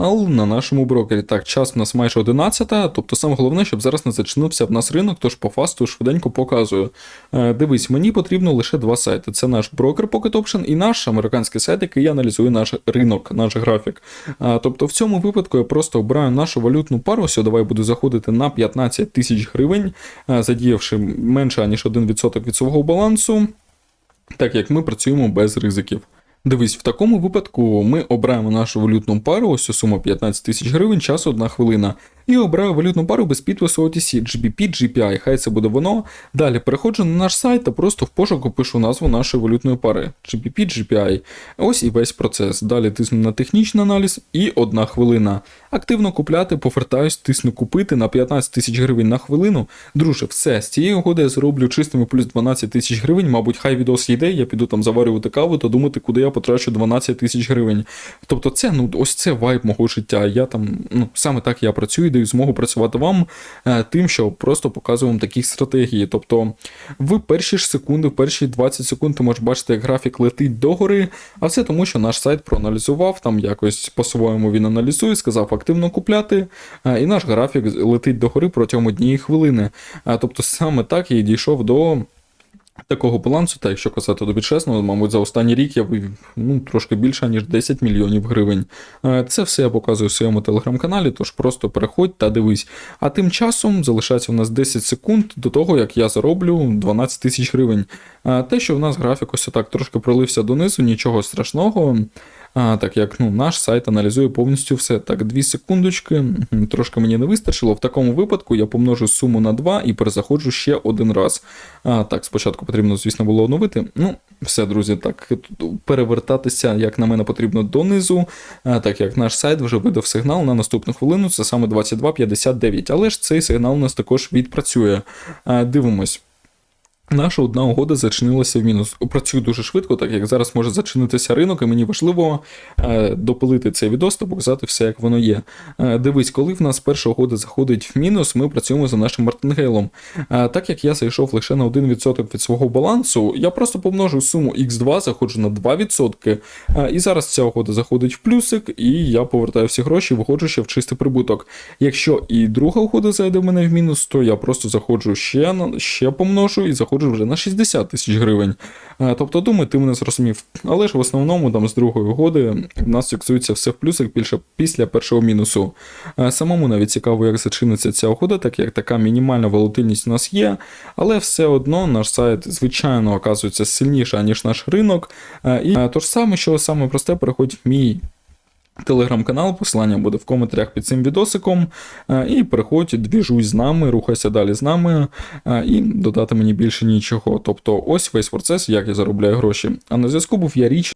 канал на нашому брокері. Так, час у нас майже 11, тобто саме головне, щоб зараз не зачинився в нас ринок, тож по фасту швиденько показую. Е, дивись, мені потрібно лише два сайти: це наш брокер Pocket Option і наш американський сайт, який аналізує наш ринок, наш графік. Е, тобто в цьому випадку я просто обираю нашу валютну пару. Ось, давай буду заходити на 15 тисяч гривень, е, задіявши менше ніж 1% від свого балансу, так як ми працюємо без ризиків. Дивись, в такому випадку ми обираємо нашу валютну пару, ось сума 15 тисяч гривень, час 1 хвилина. І обираю валютну пару без підпису OTC, GBP, GPI, хай це буде воно. Далі переходжу на наш сайт та просто в пошуку пишу назву нашої валютної пари GBP, GPI. Ось і весь процес. Далі тисну на технічний аналіз і 1 хвилина. Активно купляти, повертаюсь, тисну купити на 15 тисяч гривень на хвилину. Друже, все, з цієї угоди я зроблю чистими плюс 12 тисяч гривень. Мабуть, хай відос йде, я піду там заварювати каву та думати, куди я потрачу 12 тисяч гривень. Тобто, це ну ось це вайб мого життя. Я там, ну саме так я працюю, даю змогу працювати вам е, тим, що просто показую вам такі стратегії. Тобто, в перші ж секунди, в перші 20 секунд ти можеш бачити, як графік летить догори, а це тому, що наш сайт проаналізував, там якось по-своєму він аналізує, сказав активно купляти, е, і наш графік летить догори протягом однієї хвилини. Е, Тобто саме так я дійшов до. Такого балансу, та якщо казати тобі чесно, мабуть, за останній рік я вивів ну, трошки більше, ніж 10 мільйонів гривень. Е, Це все я показую в своєму телеграм-каналі, тож просто переходь та дивись. А тим часом залишається у нас 10 секунд до того, як я зароблю 12 тисяч гривень. Е, Те, що в нас графік ось так трошки пролився донизу, нічого страшного. А, так як ну, наш сайт аналізує повністю все. Так, дві секундочки, трошки мені не вистачило. В такому випадку я помножу суму на 2 і перезаходжу ще один раз. А, так, спочатку потрібно, звісно, було оновити. Ну, все, друзі, так, перевертатися, як на мене, потрібно донизу, а, так як наш сайт вже видав сигнал на наступну хвилину, це саме 22.59. Але ж цей сигнал у нас також відпрацює. А, дивимось. Наша одна угода зачинилася в мінус. Працюю дуже швидко, так як зараз може зачинитися ринок, і мені важливо е, допилити цей відос та показати все, як воно є. Е, дивись, коли в нас перша угода заходить в мінус, ми працюємо за нашим мартингейлом. Е, так як я зайшов лише на 1% від свого балансу, я просто помножу суму x2, заходжу на 2%, е, і зараз ця угода заходить в плюсик, і я повертаю всі гроші, виходжу ще в чистий прибуток. Якщо і друга угода зайде в мене в мінус, то я просто заходжу ще, ще помножу і заходжу вже на 60 тисяч гривень. Е, Тобто, думаю, ти мене зрозумів. Але ж в основному там з другої угоди в нас фіксується все в плюсик більше після першого мінусу. Е, Самому навіть цікаво, як зачиниться ця угода, так як така мінімальна волатильність у нас є, але все одно наш сайт, звичайно, оказується сильніше, ніж наш ринок. Е, І то ж саме, що саме просте, переходь мій телеграм-канал, посилання буде в коментарях під цим відосиком. Е, І переходь, двіжуй з нами, рухайся далі з нами е, і додати мені більше нічого. Тобто ось весь процес, як я заробляю гроші. А на зв'язку був я річ.